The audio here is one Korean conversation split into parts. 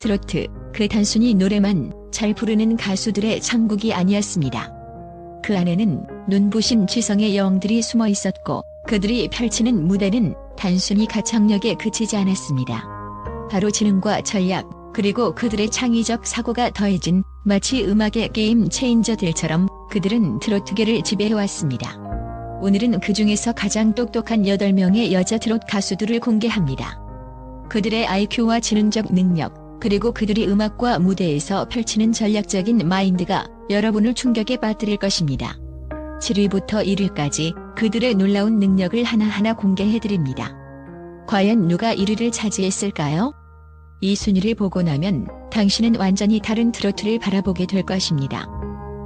트로트, 그 단순히 노래만 잘 부르는 가수들의 천국이 아니었습니다. 그 안에는 눈부신 지성의 여왕들이 숨어 있었고 그들이 펼치는 무대는 단순히 가창력에 그치지 않았습니다. 바로 지능과 전략, 그리고 그들의 창의적 사고가 더해진 마치 음악의 게임 체인저들처럼 그들은 트로트계를 지배해왔습니다. 오늘은 그 중에서 가장 똑똑한 8명의 여자 트롯 가수들을 공개합니다. 그들의 IQ와 지능적 능력, 그리고 그들이 음악과 무대에서 펼치는 전략적인 마인드가 여러분을 충격에 빠뜨릴 것입니다. 7위부터 1위까지 그들의 놀라운 능력을 하나하나 공개해드립니다. 과연 누가 1위를 차지했을까요? 이 순위를 보고 나면 당신은 완전히 다른 트로트를 바라보게 될 것입니다.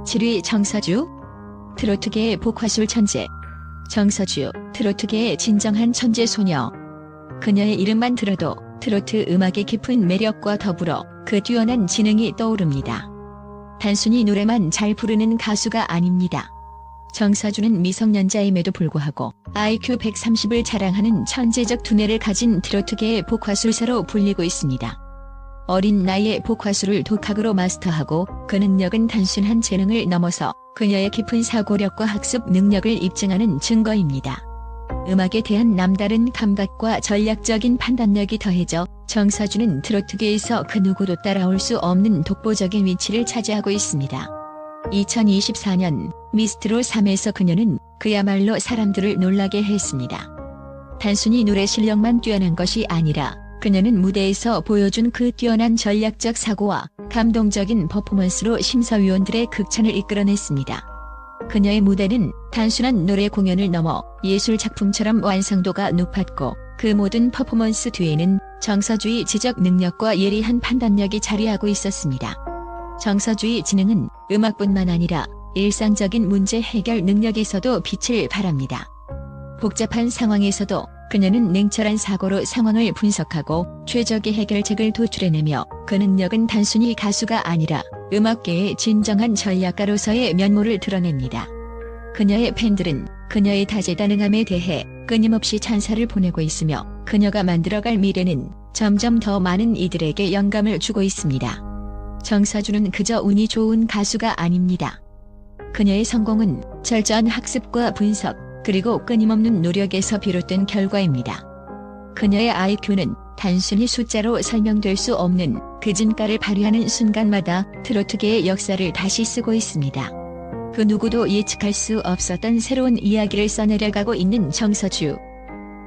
7위 정서주 트로트계의 복화술 천재 정서주 트로트계의 진정한 천재 소녀 그녀의 이름만 들어도 트로트 음악의 깊은 매력과 더불어 그 뛰어난 지능이 떠오릅니다. 단순히 노래만 잘 부르는 가수가 아닙니다. 정서주는 미성년자임에도 불구하고 IQ 130을 자랑하는 천재적 두뇌를 가진 트로트계의 복화술사로 불리고 있습니다. 어린 나이에 복화술을 독학으로 마스터하고 그 능력은 단순한 재능을 넘어서 그녀의 깊은 사고력과 학습 능력을 입증하는 증거입니다. 음악에 대한 남다른 감각과 전략적인 판단력이 더해져 정서주는 트로트계에서 그 누구도 따라올 수 없는 독보적인 위치를 차지하고 있습니다. 2024년 미스트로 3에서 그녀는 그야말로 사람들을 놀라게 했습니다. 단순히 노래 실력만 뛰어난 것이 아니라 그녀는 무대에서 보여준 그 뛰어난 전략적 사고와 감동적인 퍼포먼스로 심사위원들의 극찬을 이끌어냈습니다. 그녀의 무대는 단순한 노래 공연을 넘어 예술 작품처럼 완성도가 높았고 그 모든 퍼포먼스 뒤에는 정서주의 지적 능력과 예리한 판단력이 자리하고 있었습니다. 정서주의 지능은 음악뿐만 아니라 일상적인 문제 해결 능력에서도 빛을 발합니다. 복잡한 상황에서도 그녀는 냉철한 사고로 상황을 분석하고 최적의 해결책을 도출해내며 그 능력은 단순히 가수가 아니라 음악계의 진정한 전략가로서의 면모를 드러냅니다. 그녀의 팬들은 그녀의 다재다능함에 대해 끊임없이 찬사를 보내고 있으며 그녀가 만들어갈 미래는 점점 더 많은 이들에게 영감을 주고 있습니다. 정사주는 그저 운이 좋은 가수가 아닙니다. 그녀의 성공은 철저한 학습과 분석, 그리고 끊임없는 노력에서 비롯된 결과입니다. 그녀의 IQ는 단순히 숫자로 설명될 수 없는 그 진가를 발휘하는 순간마다 트로트계의 역사를 다시 쓰고 있습니다. 그 누구도 예측할 수 없었던 새로운 이야기를 써내려가고 있는 정서주.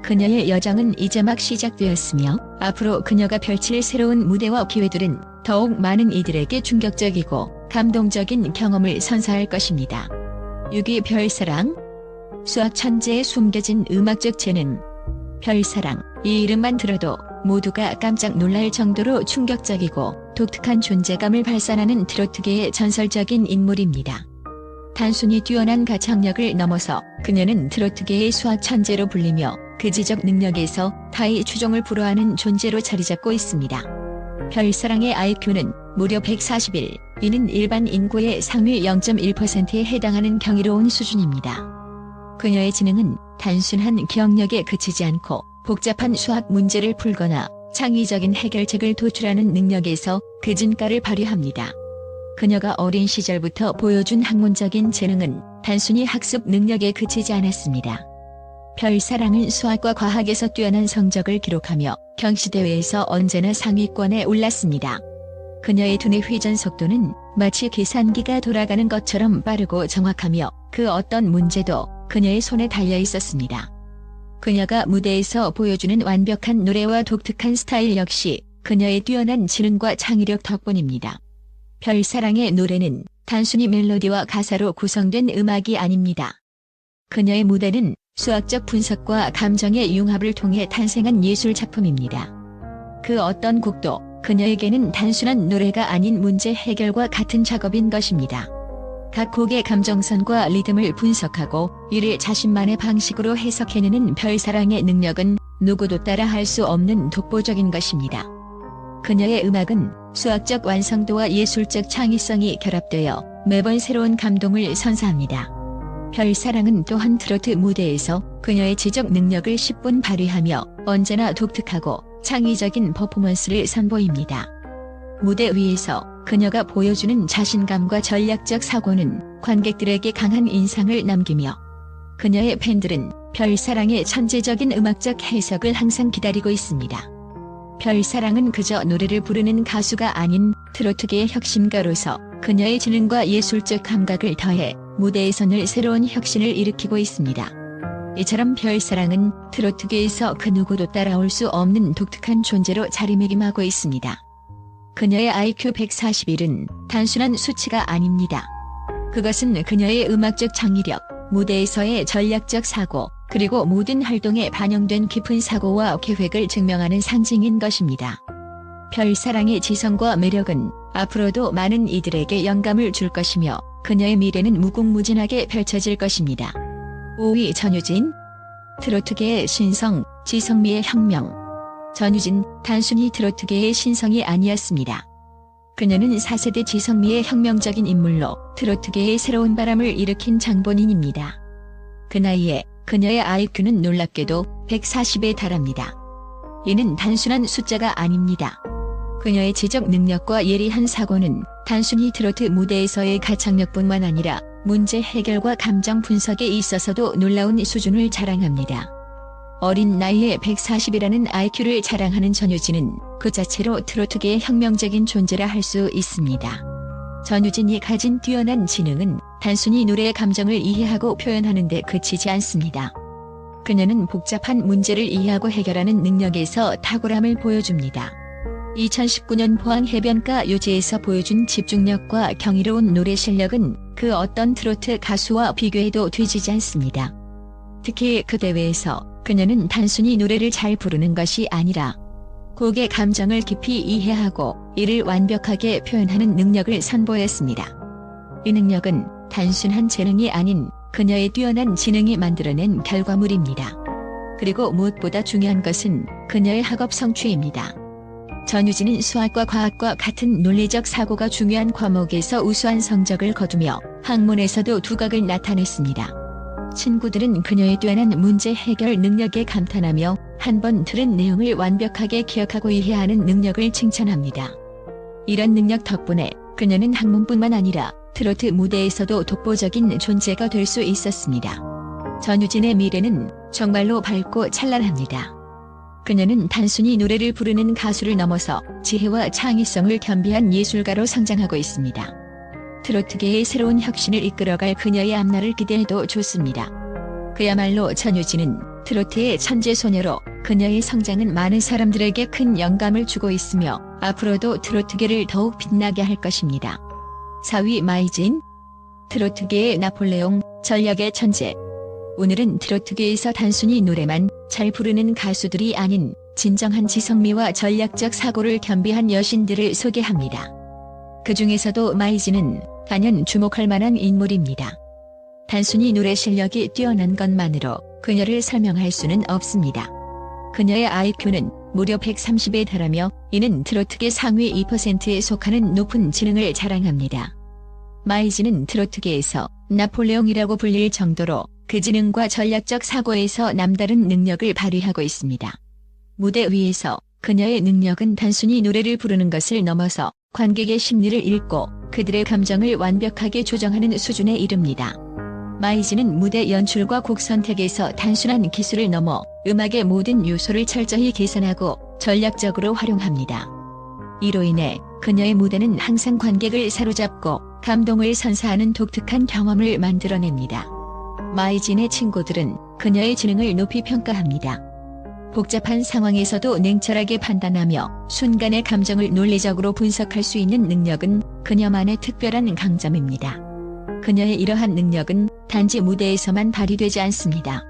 그녀의 여정은 이제 막 시작되었으며 앞으로 그녀가 펼칠 새로운 무대와 기회들은 더욱 많은 이들에게 충격적이고 감동적인 경험을 선사할 것입니다. 6위 별사랑 수학 천재의 숨겨진 음악적 재능 별사랑 이 이름만 들어도 모두가 깜짝 놀랄 정도로 충격적이고 독특한 존재감을 발산하는 트로트계의 전설적인 인물입니다. 단순히 뛰어난 가창력을 넘어서 그녀는 트로트계의 수학 천재로 불리며 그 지적 능력에서 타의 추종을 불허하는 존재로 자리잡고 있습니다. 별사랑의 IQ는 무려 141, 이는 일반 인구의 상위 0.1%에 해당하는 경이로운 수준입니다. 그녀의 지능은 단순한 기억력에 그치지 않고 복잡한 수학 문제를 풀거나 창의적인 해결책을 도출하는 능력에서 그 진가를 발휘합니다. 그녀가 어린 시절부터 보여준 학문적인 재능은 단순히 학습 능력에 그치지 않았습니다. 별사랑은 수학과 과학에서 뛰어난 성적을 기록하며 경시대회에서 언제나 상위권에 올랐습니다. 그녀의 두뇌 회전 속도는 마치 계산기가 돌아가는 것처럼 빠르고 정확하며 그 어떤 문제도 그녀의 손에 달려 있었습니다. 그녀가 무대에서 보여주는 완벽한 노래와 독특한 스타일 역시 그녀의 뛰어난 지능과 창의력 덕분입니다. 별사랑의 노래는 단순히 멜로디와 가사로 구성된 음악이 아닙니다. 그녀의 무대는 수학적 분석과 감정의 융합을 통해 탄생한 예술 작품입니다. 그 어떤 곡도 그녀에게는 단순한 노래가 아닌 문제 해결과 같은 작업인 것입니다. 각 곡의 감정선과 리듬을 분석하고 이를 자신만의 방식으로 해석해내는 별사랑의 능력은 누구도 따라할 수 없는 독보적인 것입니다. 그녀의 음악은 수학적 완성도와 예술적 창의성이 결합되어 매번 새로운 감동을 선사합니다. 별사랑은 또한 트로트 무대에서 그녀의 지적 능력을 10분 발휘하며 언제나 독특하고 창의적인 퍼포먼스를 선보입니다. 무대 위에서 그녀가 보여주는 자신감과 전략적 사고는 관객들에게 강한 인상을 남기며 그녀의 팬들은 별사랑의 천재적인 음악적 해석을 항상 기다리고 있습니다. 별사랑은 그저 노래를 부르는 가수가 아닌 트로트계의 혁신가로서 그녀의 지능과 예술적 감각을 더해 무대에서 늘 새로운 혁신을 일으키고 있습니다. 이처럼 별사랑은 트로트계에서 그 누구도 따라올 수 없는 독특한 존재로 자리매김하고 있습니다. 그녀의 IQ 141은 단순한 수치가 아닙니다. 그것은 그녀의 음악적 창의력, 무대에서의 전략적 사고, 그리고 모든 활동에 반영된 깊은 사고와 계획을 증명하는 상징인 것입니다. 별사랑의 지성과 매력은 앞으로도 많은 이들에게 영감을 줄 것이며 그녀의 미래는 무궁무진하게 펼쳐질 것입니다. 5위 전유진 트로트계의 신성, 지성미의 혁명 전유진 단순히 트로트계의 신성이 아니었습니다. 그녀는 4세대 지성미의 혁명적인 인물로 트로트계의 새로운 바람을 일으킨 장본인입니다. 그 나이에 그녀의 IQ는 놀랍게도 140에 달합니다. 이는 단순한 숫자가 아닙니다. 그녀의 지적 능력과 예리한 사고는 단순히 트로트 무대에서의 가창력뿐만 아니라 문제 해결과 감정 분석에 있어서도 놀라운 수준을 자랑합니다. 어린 나이에 140이라는 IQ를 자랑하는 전유진은 그 자체로 트로트계의 혁명적인 존재라 할 수 있습니다. 전유진이 가진 뛰어난 지능은 단순히 노래의 감정을 이해하고 표현하는 데 그치지 않습니다. 그녀는 복잡한 문제를 이해하고 해결하는 능력에서 탁월함을 보여줍니다. 2019년 포항 해변가 요지에서 보여준 집중력과 경이로운 노래 실력은 그 어떤 트로트 가수와 비교해도 뒤지지 않습니다. 특히 그 대회에서 그녀는 단순히 노래를 잘 부르는 것이 아니라 곡의 감정을 깊이 이해하고 이를 완벽하게 표현하는 능력을 선보였습니다. 이 능력은 단순한 재능이 아닌 그녀의 뛰어난 지능이 만들어낸 결과물입니다. 그리고 무엇보다 중요한 것은 그녀의 학업 성취입니다. 전유진은 수학과 과학과 같은 논리적 사고가 중요한 과목에서 우수한 성적을 거두며 학문에서도 두각을 나타냈습니다. 친구들은 그녀의 뛰어난 문제 해결 능력에 감탄하며 한 번 들은 내용을 완벽하게 기억하고 이해하는 능력을 칭찬합니다. 이런 능력 덕분에 그녀는 학문뿐만 아니라 트로트 무대에서도 독보적인 존재가 될 수 있었습니다. 전유진의 미래는 정말로 밝고 찬란합니다. 그녀는 단순히 노래를 부르는 가수를 넘어서 지혜와 창의성을 겸비한 예술가로 성장하고 있습니다. 트로트계의 새로운 혁신을 이끌어갈 그녀의 앞날을 기대해도 좋습니다. 그야말로 전유진은 트로트의 천재 소녀로 그녀의 성장은 많은 사람들에게 큰 영감을 주고 있으며 앞으로도 트로트계를 더욱 빛나게 할 것입니다. 4위 마이진 트로트계의 나폴레옹 전략의 천재 오늘은 트로트계에서 단순히 노래만 잘 부르는 가수들이 아닌 진정한 지성미와 전략적 사고를 겸비한 여신들을 소개합니다. 그 중에서도 마이진은 단연 주목할 만한 인물입니다. 단순히 노래 실력이 뛰어난 것만으로 그녀를 설명할 수는 없습니다. 그녀의 IQ는 무려 130에 달하며 이는 트로트계 상위 2%에 속하는 높은 지능을 자랑합니다. 마이진은 트로트계에서 나폴레옹이라고 불릴 정도로 그 지능과 전략적 사고에서 남다른 능력을 발휘하고 있습니다. 무대 위에서 그녀의 능력은 단순히 노래를 부르는 것을 넘어서 관객의 심리를 읽고 그들의 감정을 완벽하게 조정하는 수준에 이릅니다. 마이즈는 무대 연출과 곡 선택에서 단순한 기술을 넘어 음악의 모든 요소를 철저히 계산하고 전략적으로 활용합니다. 이로 인해 그녀의 무대는 항상 관객을 사로잡고 감동을 선사하는 독특한 경험을 만들어냅니다. 마이진의 친구들은 그녀의 지능을 높이 평가합니다. 복잡한 상황에서도 냉철하게 판단하며 순간의 감정을 논리적으로 분석할 수 있는 능력은 그녀만의 특별한 강점입니다. 그녀의 이러한 능력은 단지 무대에서만 발휘되지 않습니다.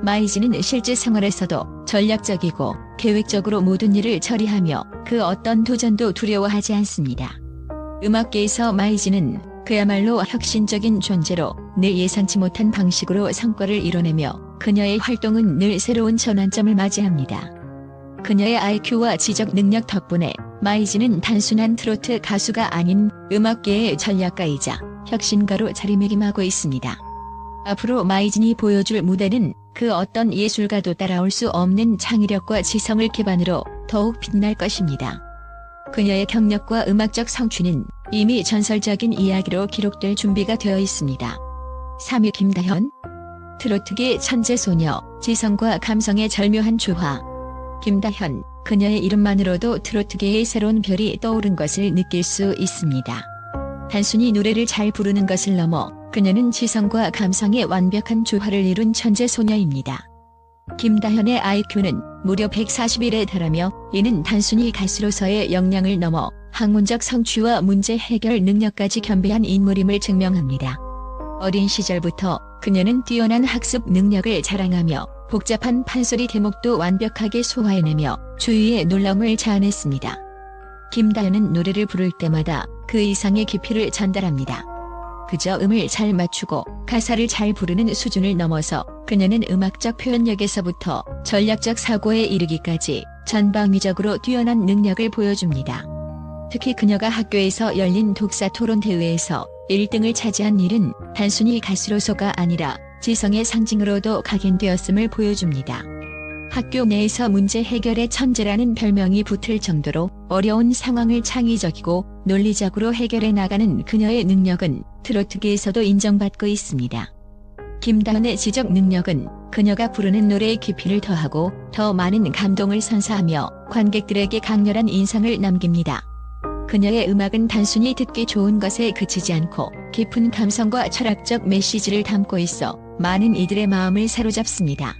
마이지는 실제 생활에서도 전략적이고 계획적으로 모든 일을 처리하며 그 어떤 도전도 두려워하지 않습니다. 음악계에서 마이지는 그야말로 혁신적인 존재로 늘 예상치 못한 방식으로 성과를 이뤄내며 그녀의 활동은 늘 새로운 전환점을 맞이합니다. 그녀의 IQ와 지적 능력 덕분에 마이지는 단순한 트로트 가수가 아닌 음악계의 전략가이자 혁신가로 자리매김하고 있습니다. 앞으로 마이진이 보여줄 무대는 그 어떤 예술가도 따라올 수 없는 창의력과 지성을 기반으로 더욱 빛날 것입니다. 그녀의 경력과 음악적 성취는 이미 전설적인 이야기로 기록될 준비가 되어 있습니다. 3위 김다현 트로트계 천재 소녀 지성과 감성의 절묘한 조화 김다현 그녀의 이름만으로도 트로트계의 새로운 별이 떠오른 것을 느낄 수 있습니다. 단순히 노래를 잘 부르는 것을 넘어 그녀는 지성과 감성의 완벽한 조화를 이룬 천재 소녀입니다. 김다현의 IQ는 무려 141에 달하며 이는 단순히 가수로서의 역량을 넘어 학문적 성취와 문제 해결 능력까지 겸비한 인물임을 증명합니다. 어린 시절부터 그녀는 뛰어난 학습 능력을 자랑하며 복잡한 판소리 대목도 완벽하게 소화해내며 주위의 놀라움을 자아냈습니다. 김다현은 노래를 부를 때마다 그 이상의 깊이를 전달합니다. 그저 음을 잘 맞추고 가사를 잘 부르는 수준을 넘어서 그녀는 음악적 표현력에서부터 전략적 사고에 이르기까지 전방위적으로 뛰어난 능력을 보여줍니다. 특히 그녀가 학교에서 열린 독사 토론 대회에서 1등을 차지한 일은 단순히 가수로서가 아니라 지성의 상징으로도 각인되었음을 보여줍니다. 학교 내에서 문제 해결의 천재라는 별명이 붙을 정도로 어려운 상황을 창의적이고 논리적으로 해결해 나가는 그녀의 능력은 트로트계에서도 인정받고 있습니다. 김다은의 지적 능력은 그녀가 부르는 노래의 깊이를 더하고 더 많은 감동을 선사하며 관객들에게 강렬한 인상을 남깁니다. 그녀의 음악은 단순히 듣기 좋은 것에 그치지 않고 깊은 감성과 철학적 메시지를 담고 있어 많은 이들의 마음을 사로잡습니다.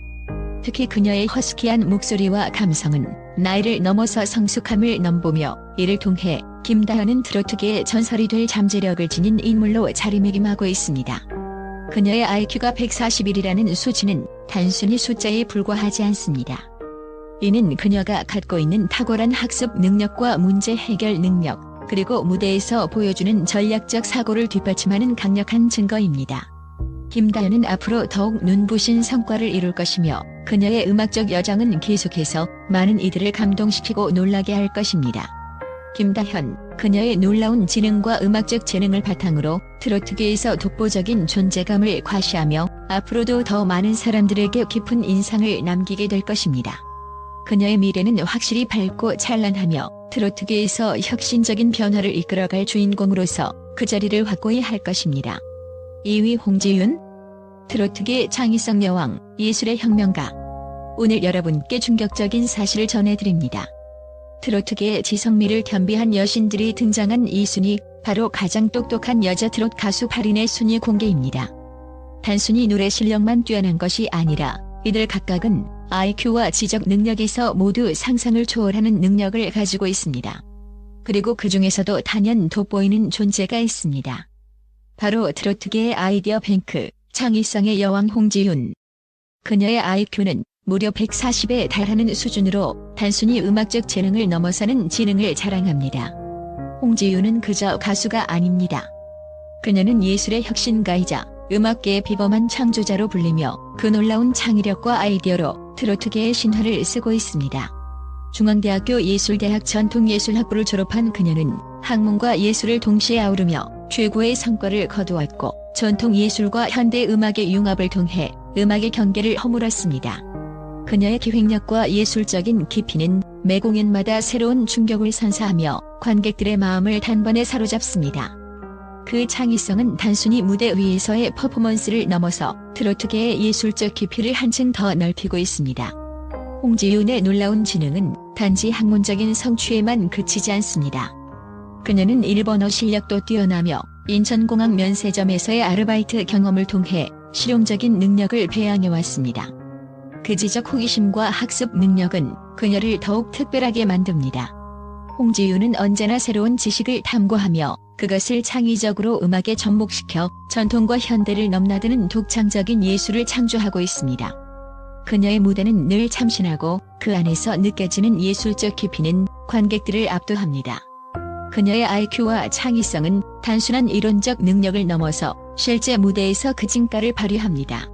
특히 그녀의 허스키한 목소리와 감성은 나이를 넘어서 성숙함을 넘보며 이를 통해 김다현은 트로트계의 전설이 될 잠재력을 지닌 인물로 자리매김하고 있습니다. 그녀의 IQ가 141이라는 수치는 단순히 숫자에 불과하지 않습니다. 이는 그녀가 갖고 있는 탁월한 학습 능력과 문제 해결 능력, 그리고 무대에서 보여주는 전략적 사고를 뒷받침하는 강력한 증거입니다. 김다현은 앞으로 더욱 눈부신 성과를 이룰 것이며 그녀의 음악적 여정은 계속해서 많은 이들을 감동시키고 놀라게 할 것입니다. 김다현, 그녀의 놀라운 지능과 음악적 재능을 바탕으로 트로트계에서 독보적인 존재감을 과시하며 앞으로도 더 많은 사람들에게 깊은 인상을 남기게 될 것입니다. 그녀의 미래는 확실히 밝고 찬란하며 트로트계에서 혁신적인 변화를 이끌어갈 주인공으로서 그 자리를 확고히 할 것입니다. 2위 홍지윤 트로트계 창의성 여왕, 예술의 혁명가 오늘 여러분께 충격적인 사실을 전해드립니다. 트로트계의 지성미를 겸비한 여신들이 등장한 이 순위 바로 가장 똑똑한 여자 트롯 가수 8인의 순위 공개입니다. 단순히 노래 실력만 뛰어난 것이 아니라 이들 각각은 IQ와 지적 능력에서 모두 상상을 초월하는 능력을 가지고 있습니다. 그리고 그 중에서도 단연 돋보이는 존재가 있습니다. 바로 트로트계의 아이디어 뱅크, 창의성의 여왕 홍지윤. 그녀의 IQ는 무려 140에 달하는 수준으로 단순히 음악적 재능을 넘어서는 지능을 자랑합니다. 홍지윤은 그저 가수가 아닙니다. 그녀는 예술의 혁신가이자 음악계의 비범한 창조자로 불리며 그 놀라운 창의력과 아이디어로 트로트계의 신화를 쓰고 있습니다. 중앙대학교 예술대학 전통예술학부를 졸업한 그녀는 학문과 예술을 동시에 아우르며 최고의 성과를 거두었고 전통예술과 현대음악의 융합을 통해 음악의 경계를 허물었습니다. 그녀의 기획력과 예술적인 깊이는 매 공연마다 새로운 충격을 선사하며 관객들의 마음을 단번에 사로잡습니다. 그 창의성은 단순히 무대 위에서의 퍼포먼스를 넘어서 트로트계의 예술적 깊이를 한층 더 넓히고 있습니다. 홍지윤의 놀라운 지능은 단지 학문적인 성취에만 그치지 않습니다. 그녀는 일본어 실력도 뛰어나며 인천공항 면세점에서의 아르바이트 경험을 통해 실용적인 능력을 배양해왔습니다. 그 지적 호기심과 학습 능력은 그녀를 더욱 특별하게 만듭니다. 홍지윤은 언제나 새로운 지식을 탐구하며 그것을 창의적으로 음악에 접목시켜 전통과 현대를 넘나드는 독창적인 예술을 창조하고 있습니다. 그녀의 무대는 늘 참신하고 그 안에서 느껴지는 예술적 깊이는 관객들을 압도합니다. 그녀의 IQ와 창의성은 단순한 이론적 능력을 넘어서 실제 무대에서 그 진가를 발휘합니다.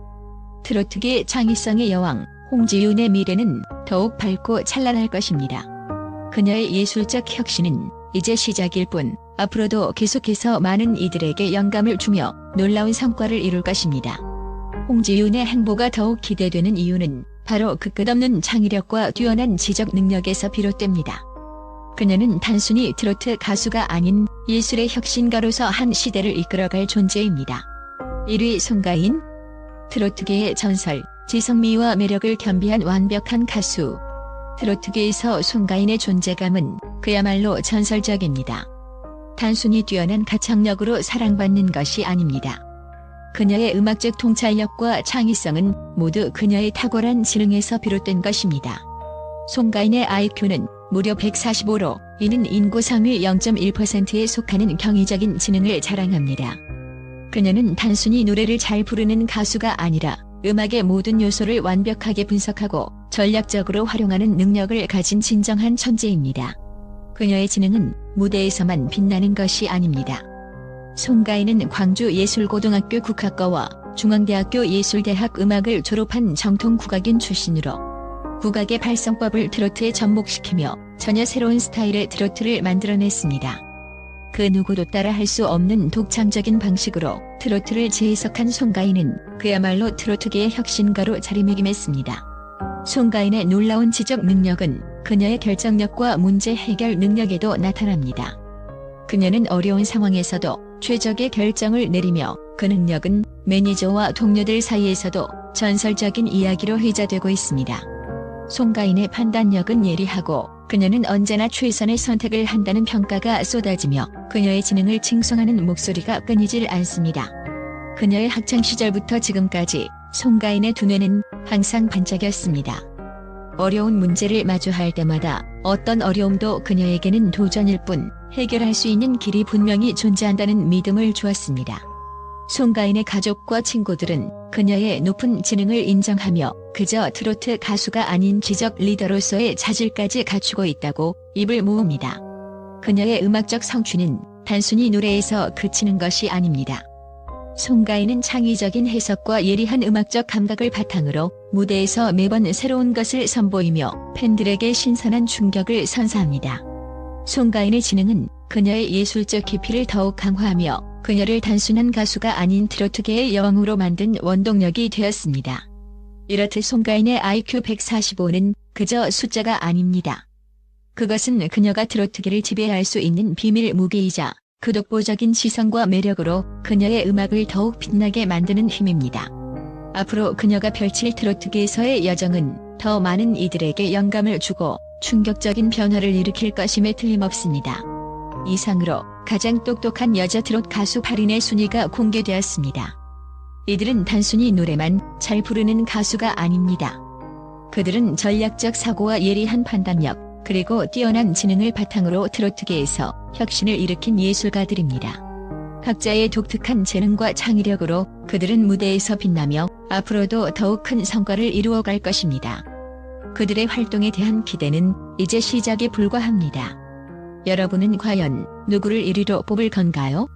트로트계 창의성의 여왕 홍지윤의 미래는 더욱 밝고 찬란할 것입니다. 그녀의 예술적 혁신은 이제 시작일 뿐 앞으로도 계속해서 많은 이들에게 영감을 주며 놀라운 성과를 이룰 것입니다. 홍지윤의 행보가 더욱 기대되는 이유는 바로 그 끝없는 창의력과 뛰어난 지적 능력에서 비롯됩니다. 그녀는 단순히 트로트 가수가 아닌 예술의 혁신가로서 한 시대를 이끌어갈 존재입니다. 1위 송가인 트로트계의 전설, 지성미와 매력을 겸비한 완벽한 가수. 트로트계에서 송가인의 존재감은 그야말로 전설적입니다. 단순히 뛰어난 가창력으로 사랑받는 것이 아닙니다. 그녀의 음악적 통찰력과 창의성은 모두 그녀의 탁월한 지능에서 비롯된 것입니다. 송가인의 IQ는 무려 145로 이는 인구 상위 0.1%에 속하는 경이적인 지능을 자랑합니다. 그녀는 단순히 노래를 잘 부르는 가수가 아니라 음악의 모든 요소를 완벽하게 분석하고 전략적으로 활용하는 능력을 가진 진정한 천재입니다. 그녀의 지능은 무대에서만 빛나는 것이 아닙니다. 송가인은 광주예술고등학교 국악과와 중앙대학교 예술대학 음악을 졸업한 정통 국악인 출신으로 국악의 발성법을 트로트에 접목시키며 전혀 새로운 스타일의 트로트를 만들어냈습니다. 그 누구도 따라 할 수 없는 독창적인 방식으로 트로트를 재해석한 송가인은 그야말로 트로트계의 혁신가로 자리매김했습니다. 송가인의 놀라운 지적 능력은 그녀의 결정력과 문제 해결 능력에도 나타납니다. 그녀는 어려운 상황에서도 최적의 결정을 내리며 그 능력은 매니저와 동료들 사이에서도 전설적인 이야기로 회자되고 있습니다. 송가인의 판단력은 예리하고 그녀는 언제나 최선의 선택을 한다는 평가가 쏟아지며 그녀의 지능을 칭송하는 목소리가 끊이질 않습니다. 그녀의 학창 시절부터 지금까지 송가인의 두뇌는 항상 반짝였습니다. 어려운 문제를 마주할 때마다 어떤 어려움도 그녀에게는 도전일 뿐 해결할 수 있는 길이 분명히 존재한다는 믿음을 주었습니다. 송가인의 가족과 친구들은 그녀의 높은 지능을 인정하며 그저 트로트 가수가 아닌 지적 리더로서의 자질까지 갖추고 있다고 입을 모읍니다. 그녀의 음악적 성취는 단순히 노래에서 그치는 것이 아닙니다. 송가인은 창의적인 해석과 예리한 음악적 감각을 바탕으로 무대에서 매번 새로운 것을 선보이며 팬들에게 신선한 충격을 선사합니다. 송가인의 지능은 그녀의 예술적 깊이를 더욱 강화하며 그녀를 단순한 가수가 아닌 트로트계의 여왕으로 만든 원동력이 되었습니다. 이렇듯 송가인의 IQ 145는 그저 숫자가 아닙니다. 그것은 그녀가 트로트계를 지배할 수 있는 비밀 무기이자 그 독보적인 시선과 매력으로 그녀의 음악을 더욱 빛나게 만드는 힘입니다. 앞으로 그녀가 펼칠 트로트계에서의 여정은 더 많은 이들에게 영감을 주고 충격적인 변화를 일으킬 것임에 틀림없습니다. 이상으로 가장 똑똑한 여자 트롯 가수 8인의 순위가 공개되었습니다. 이들은 단순히 노래만 잘 부르는 가수가 아닙니다. 그들은 전략적 사고와 예리한 판단력, 그리고 뛰어난 지능을 바탕으로 트로트계에서 혁신을 일으킨 예술가들입니다. 각자의 독특한 재능과 창의력으로 그들은 무대에서 빛나며 앞으로도 더욱 큰 성과를 이루어갈 것입니다. 그들의 활동에 대한 기대는 이제 시작에 불과합니다. 여러분은 과연 누구를 1위로 뽑을 건가요?